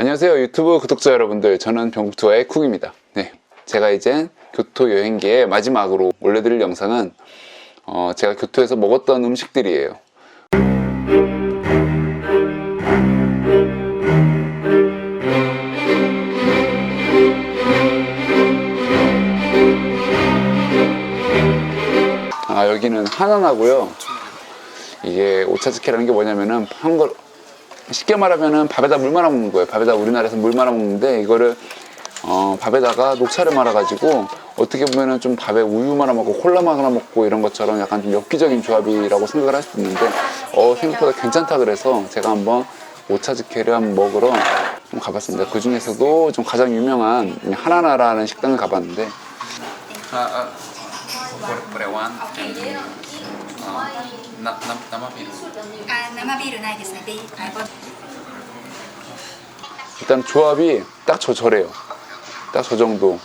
안녕하세요 유튜브 구독자 여러분들. 저는 병국투어의 쿡입니다. 네, 제가 이제 교토 여행기의 마지막으로 올려드릴 영상은 어, 제가 교토에서 먹었던 음식들이에요. 아 여기는 하나나고요. 이게 오차즈케라는 게 뭐냐면은 한걸 쉽게 말하면은 밥에다 물 말아 먹는 거예요. 밥에다 우리나라에서 물 말아 먹는데 이거를 어, 밥에다가 녹차를 말아가지고 어떻게 보면은 좀 밥에 우유 말아 먹고 콜라 말아 먹고 이런 것처럼 약간 좀 엽기적인 조합이라고 생각을 할 수도 있는데 어, 생각보다 괜찮다 그래서 제가 한번 오차즈케를 한번 먹으러 좀 가봤습니다. 그 중에서도 좀 가장 유명한 하나나라는 식당을 가봤는데 아, 아, 고레완 나, 나, 나마비루 あ生ビールないですね。ビールはいご 일단 조합이 딱 저 저래요. 딱 저 정도고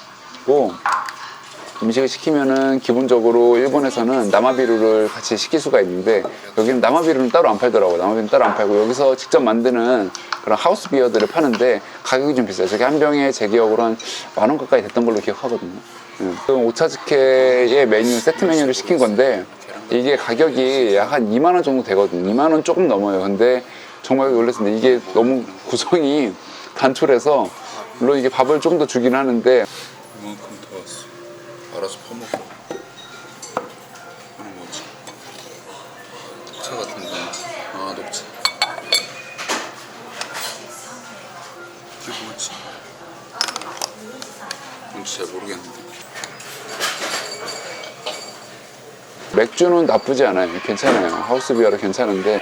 음식을 시키면은 기본적으로 일본에서는 나마비루를 같이 시킬 수가 있는데 여기는 나마비루는 따로 안 팔더라고요. 나마비루는 따로 안 팔고 여기서 직접 만드는 그런 하우스 비어들을 파는데 가격이 좀 비싸요. 저게 한 병에 제 기억으로 한 만 원 가까이 됐던 걸로 기억하거든요. 음. 그럼 오차즈케의 메뉴 세트 메뉴를 시킨 건데 이게 가격이 약한 2만 원 정도 되거든요. 2만 원 조금 넘어요. 근데 정말 놀랐습니다. 이게 너무 구성이 단촐해서 물론 이게 밥을 좀 더 주긴 하는데 이만큼 더 왔어. 알아서 퍼먹어. 이건 뭐지? 녹차 같은 거. 아, 녹차. 이게 뭐지? 뭔지 잘 모르겠는데. 맥주는 나쁘지 않아요. 괜찮아요. 하우스 비어로 괜찮은데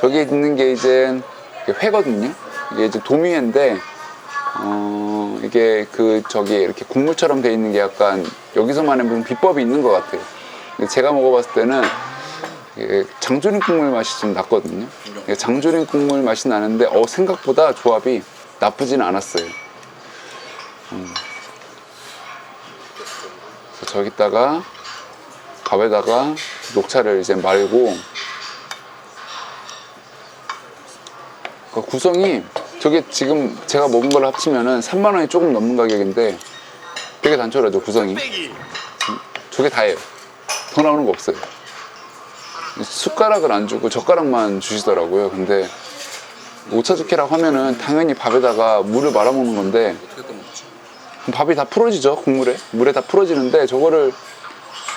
저기 있는 게 이제 회거든요. 이게 이제 도미회인데 어 이게 그 저기 이렇게 국물처럼 돼 있는 게 약간 여기서만의 무슨 비법이 있는 것 같아요. 제가 먹어봤을 때는 장조림 국물 맛이 좀 났거든요. 장조림 국물 맛이 나는데 어 생각보다 조합이 나쁘지는 않았어요. 그래서 저기다가 밥에다가 녹차를 이제 말고 그 구성이 저게 지금 제가 먹은 걸 합치면은 3만 원이 조금 넘는 가격인데 되게 단촐하죠 구성이. 저게 다예요. 더 나오는 거 없어요. 숟가락을 안 주고 젓가락만 주시더라고요. 근데 오차즈케라고 하면은 당연히 밥에다가 물을 말아 먹는 건데 밥이 다 풀어지죠 국물에? 물에 다 풀어지는데 저거를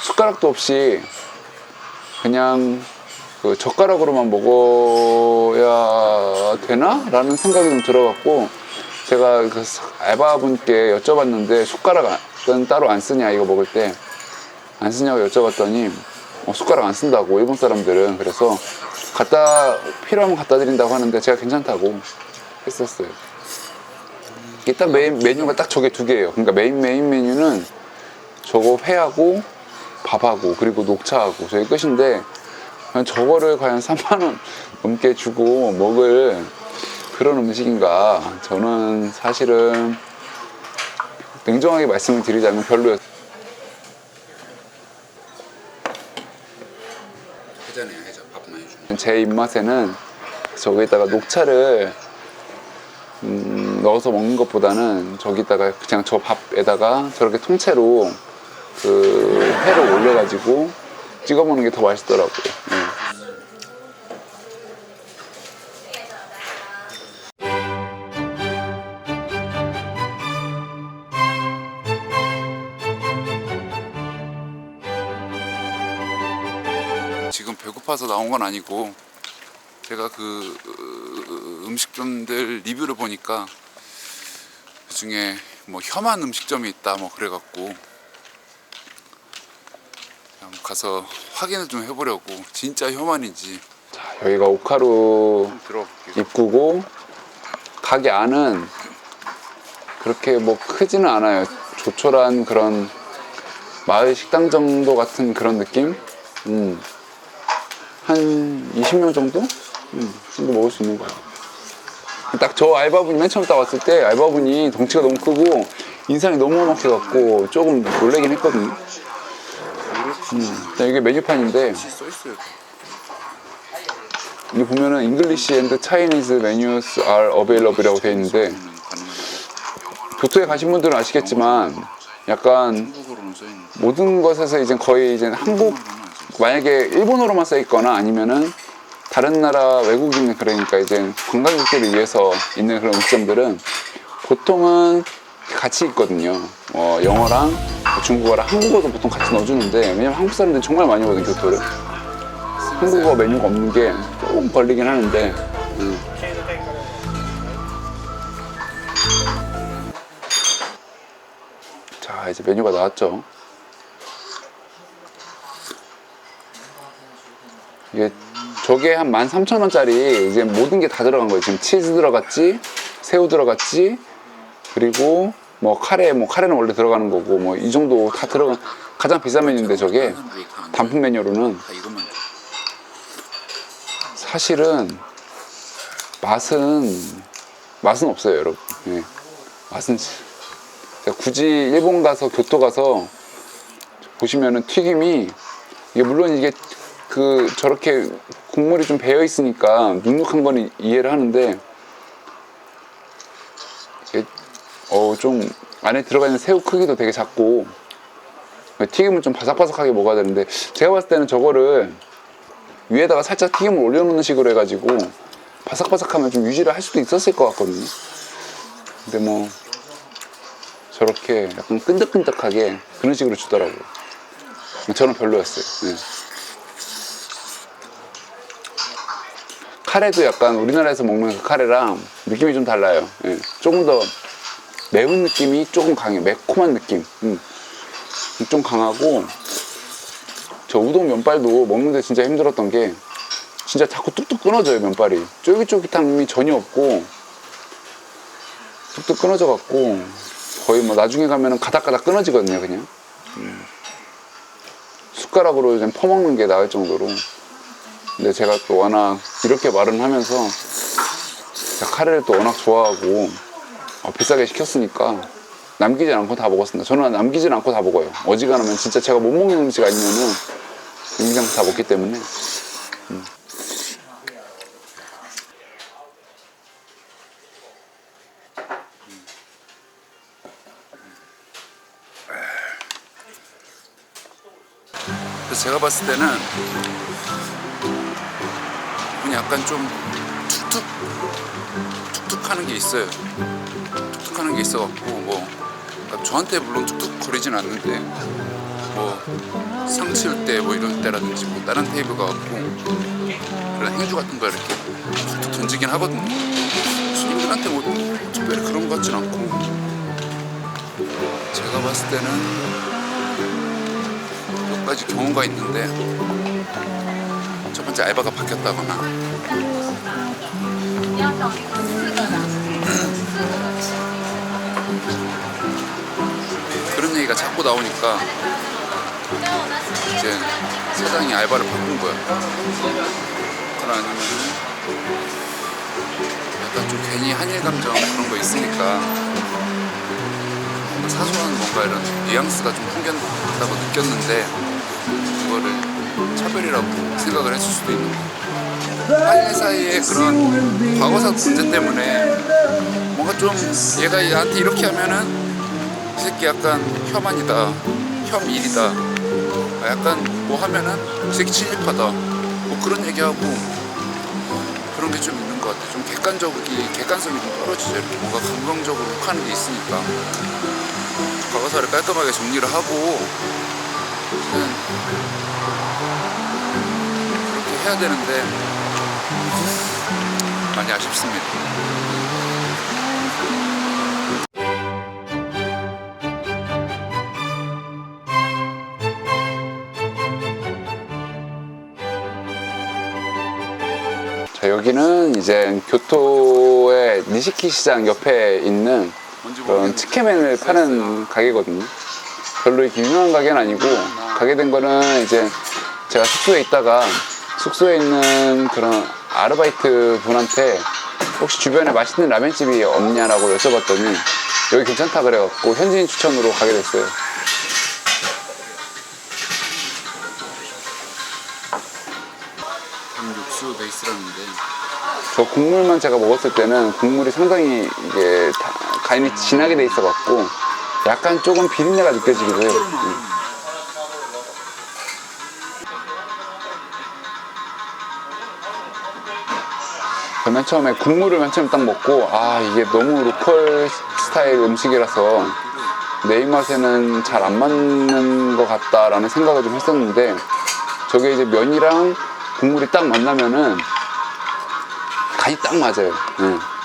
숟가락도 없이 그냥 그 젓가락으로만 먹어야 되나? 라는 생각이 좀 들어갖고 제가 그 알바분께 여쭤봤는데 숟가락은 따로 안 쓰냐 이거 먹을 때 안 쓰냐고 여쭤봤더니 어, 숟가락 안 쓴다고 일본 사람들은. 그래서 갖다 필요하면 갖다 드린다고 하는데 제가 괜찮다고 했었어요 일단 메인 메뉴가 딱 저게 두 개예요. 그러니까 메인 메인 메뉴는 저거 회하고 밥하고 그리고 녹차하고 저게 끝인데 저거를 과연 3만 원 넘게 주고 먹을 그런 음식인가? 저는 사실은 냉정하게 말씀을 드리자면 별로였어요. 해자네요, 해자. 밥 많이 주는. 제 입맛에는 저기에다가 녹차를 음, 넣어서 먹는 것보다는 저기다가 그냥 저 밥에다가 저렇게 통째로 그 회를 올려가지고 찍어 먹는 게 더 맛있더라고요. 예. 지금 배고파서 나온 건 아니고 제가 그 으, 음식점들 리뷰를 보니까 그 중에 뭐 혐한 음식점이 있다 뭐 그래갖고 가서 확인을 좀 해보려고 진짜 혐한인지 자, 여기가 오카루. 입구고 가게 안은 그렇게 뭐 크지는 않아요. 조촐한 그런 마을 식당 정도 같은 그런 느낌? 음. 한 20명 정도? 음, 정도 먹을 수 있는 거야. 딱 저 알바분이 맨 처음 딱 왔을 때 알바분이 덩치가 너무 크고 인상이 너무 험악해갖고 조금 놀래긴 했거든요. 음, 일단 이게 메뉴판인데. 여기 보면은 English and Chinese menus are available이라고 돼 있는데 교토에 가신 분들은 아시겠지만 약간. 모든 것에서 이제 거의 이제 한국 만약에 일본어로만 써 있거나 아니면은 다른 나라 외국인 그러니까 이제 관광객들을 위해서 있는 그런 음식점들은 보통은 같이 있거든요. 어, 영어랑 중국어랑 한국어도 보통 같이 넣어주는데 왜냐면 한국 사람들이 정말 많이 오거든 교토를. 한국어 메뉴가 없는 게 조금 걸리긴 하는데. 음. 자 이제 메뉴가 나왔죠. 이게 저게 한 13,000원짜리 이제 모든 게 다 들어간 거예요. 지금 치즈 들어갔지, 새우 들어갔지, 그리고 뭐 카레, 뭐 카레는 원래 들어가는 거고 뭐 이 정도 다 들어간 가장 비싼 메뉴인데 저게 단품 메뉴로는. 사실은 맛은 맛은 없어요, 여러분. 예. 맛은 굳이 일본 가서 교토 가서 보시면은 튀김이 이게 물론 이게 그 저렇게 국물이 좀 배어 있으니까 눅눅한 거는 이해를 하는데 이게 어좀 안에 들어가 있는 새우 크기도 되게 작고 튀김은 좀 바삭바삭하게 먹어야 되는데 제가 봤을 때는 저거를 위에다가 살짝 튀김을 올려놓는 식으로 해가지고 바삭바삭하면 좀 유지를 할 수도 있었을 것 같거든요. 근데 뭐 저렇게 약간 끈적끈적하게 그런 식으로 주더라고요. 저는 별로였어요. 예. 카레도 약간 우리나라에서 먹는 그 카레랑 느낌이 좀 달라요. 예. 조금 더 매운 느낌이 조금 강해요. 매콤한 느낌. 음. 좀 강하고 저 우동 면발도 먹는데 진짜 힘들었던 게 진짜 자꾸 뚝뚝 끊어져요 면발이 쫄깃쫄깃함이 전혀 없고 뚝뚝 끊어져 갖고 거의 뭐 나중에 가면은 가닥가닥 끊어지거든요 그냥 음. 숟가락으로 그냥 퍼먹는 게 나을 정도로 근데 제가 또 워낙 이렇게 말은 하면서 카레를 또 워낙 좋아하고 어, 비싸게 시켰으니까 남기지 않고 다 먹었습니다. 저는 남기지 않고 다 먹어요. 어지간하면 진짜 제가 못 먹는 음식 아니면은 인장 다 먹기 때문에. 음. 제가 봤을 때는 약간 좀 툭툭 툭툭하는 게 있어요. 툭툭하는 게 있어갖고 뭐 그러니까 저한테 물론 툭툭 거리진 않는데 뭐 상치울 때뭐 이런 때라든지 뭐 다른 테이블 가갖고 그런 행주 같은 거 이렇게 툭툭 던지긴 하거든요. 손님들한테 뭐 특별히 그런 것 같진 않고 제가 봤을 때는 몇 가지 경우가 있는데 첫 번째 알바가 바뀌었다거나 그런 얘기가 자꾸 나오니까 이제 사장이 알바를 바꾼 거야. 그건 아니면 약간 좀 괜히 한일 감정 그런 거 있으니까 뭔가 사소한 뭔가 이런 뉘앙스가 좀 풍겨났다고 느꼈는데 그거를 차별이라고 생각을 했을 수도 있는 거고 한일 사이의 그런 과거사 문제 때문에 뭔가 좀 얘가 얘한테 이렇게 하면은 이 새끼 약간 혐한이다 혐일이다. 아, 약간 뭐 하면은 이 새끼 침입하다. 뭐 그런 얘기하고 그런 게 좀 있는 것 같아 좀 객관적이 객관성이 좀 떨어지죠. 뭔가 감정적으로 혹하는 게 있으니까. 과거사를 깔끔하게 정리를 하고 저는 그렇게 해야 되는데 많이 아쉽습니다. 자 여기는 이제 교토의 니시키 시장 옆에 있는 그런 치케맨을 파는 가게거든요. 별로 이렇게 유명한 가게는 아니고 가게 된 거는 이제 제가 숙소에 있다가 숙소에 있는 그런 아르바이트 분한테 혹시 주변에 맛있는 라면집이 없냐라고 여쭤봤더니 여기 괜찮다 그래갖고 현지인 추천으로 가게 됐어요. 육수 베이스라는데 저 국물만 제가 먹었을 때는 국물이 상당히 이게 다 간이 진하게 돼 있어 갖고 약간 조금 비린내가 느껴지기도 해요. 음. 저맨 처음에 국물을 맨 처음에 딱 먹고 아 이게 너무 로컬 스타일 음식이라서 내 입맛에는 잘 안 맞는 것 같다라는 생각을 좀 했었는데 저게 이제 면이랑 국물이 딱 만나면은 간이 딱 맞아요. 예.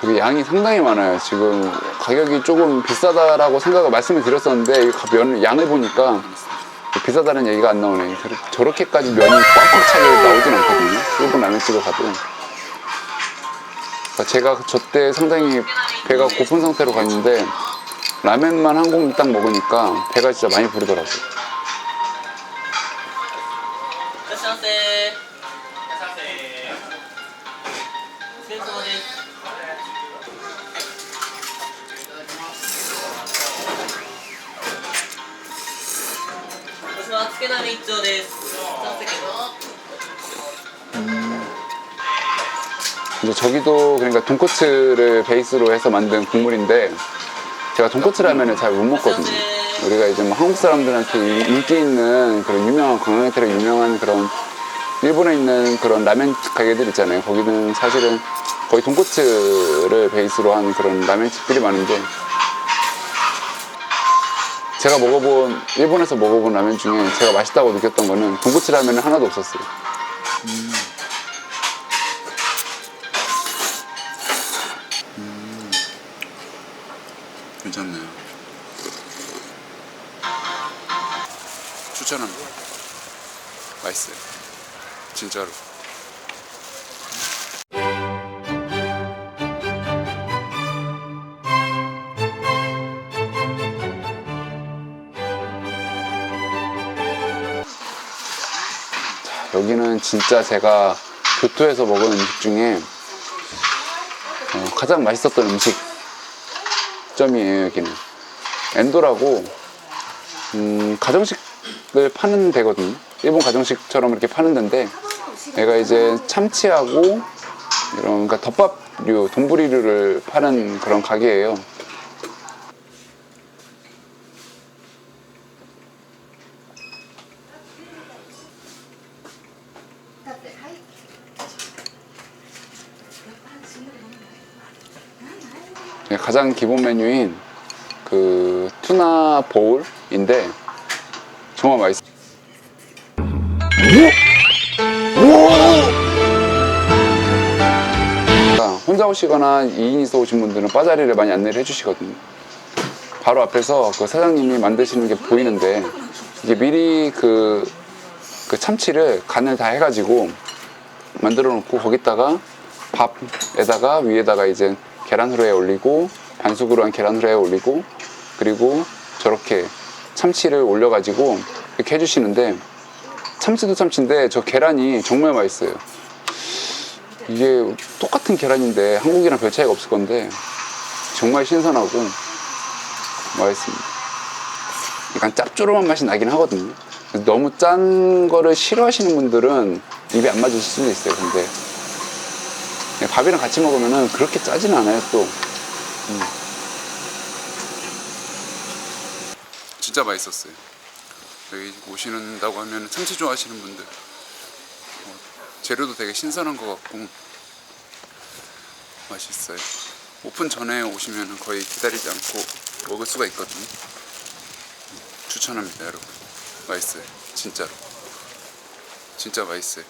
그게 양이 상당히 많아요. 지금 가격이 조금 비싸다라고 생각을 말씀을 드렸었는데 면 양을 보니까 비싸다는 얘기가 안 나오네. 저렇- 저렇게까지 면이 꽉꽉 차게 나오진 않거든요. 일본 라면집을 가도. 그러니까 제가 저때 상당히 배가 고픈 상태로 갔는데 라면만 한 공기 딱 먹으니까 배가 진짜 많이 부르더라고요. 私はつけ鍋一丁です。三席の 이제 저기도 그러니까 돈코츠를 베이스로 해서 만든 국물인데 제가 돈코츠 라면을 잘 못 먹거든요. 우리가 이제 뭐 한국 사람들한테 이- 인기 있는 그런 유명한 관광객들의 유명한 그런 일본에 있는 그런 라면 가게들 있잖아요. 거기는 사실은 거의 돈코츠를 베이스로 한 그런 라면집들이 많은데 제가 먹어본 일본에서 먹어본 라면 중에 제가 맛있다고 느꼈던 거는 돈코츠 라면은 하나도 없었어요. 괜찮네요. 추천합니다. 맛있어요. 진짜로. 진짜 제가 교토에서 먹은 음식 중에 어, 가장 맛있었던 음식점이에요 여기는. 엔도라고 음, 가정식을 파는 데거든요. 일본 가정식처럼 이렇게 파는 데인데 얘가 이제 참치하고 이런 그러니까 덮밥류 돈부리류를 파는 그런 가게예요 가장 기본 메뉴인 그 투나 보울인데 정말 맛있어요. 그러니까 혼자 오시거나 2인이서 오신 분들은 바자리를 많이 안내를 해주시거든요. 바로 앞에서 그 사장님이 만드시는 게 보이는데 이게 미리 그, 그 참치를 간을 다 해가지고 만들어 놓고 거기다가 밥에다가 위에다가 이제 계란 후라이 올리고 반숙으로 한 계란 후라이 올리고 그리고 저렇게 참치를 올려가지고 이렇게 해주시는데 참치도 참치인데 저 계란이 정말 맛있어요. 이게 똑같은 계란인데 한국이랑 별 차이가 없을 건데 정말 신선하고 맛있습니다. 약간 짭조름한 맛이 나긴 하거든요. 너무 짠 거를 싫어하시는 분들은 입에 안 맞으실 수도 있어요. 근데 네, 밥이랑 같이 먹으면은 그렇게 짜지는 않아요 또. 진짜 맛있었어요. 여기 오시는다고 하면 참치 좋아하시는 분들 어, 재료도 되게 신선한 것 같고 맛있어요. 오픈 전에 오시면 거의 기다리지 않고 먹을 수가 있거든요. 추천합니다, 여러분. 맛있어요, 진짜로. 진짜 맛있어요.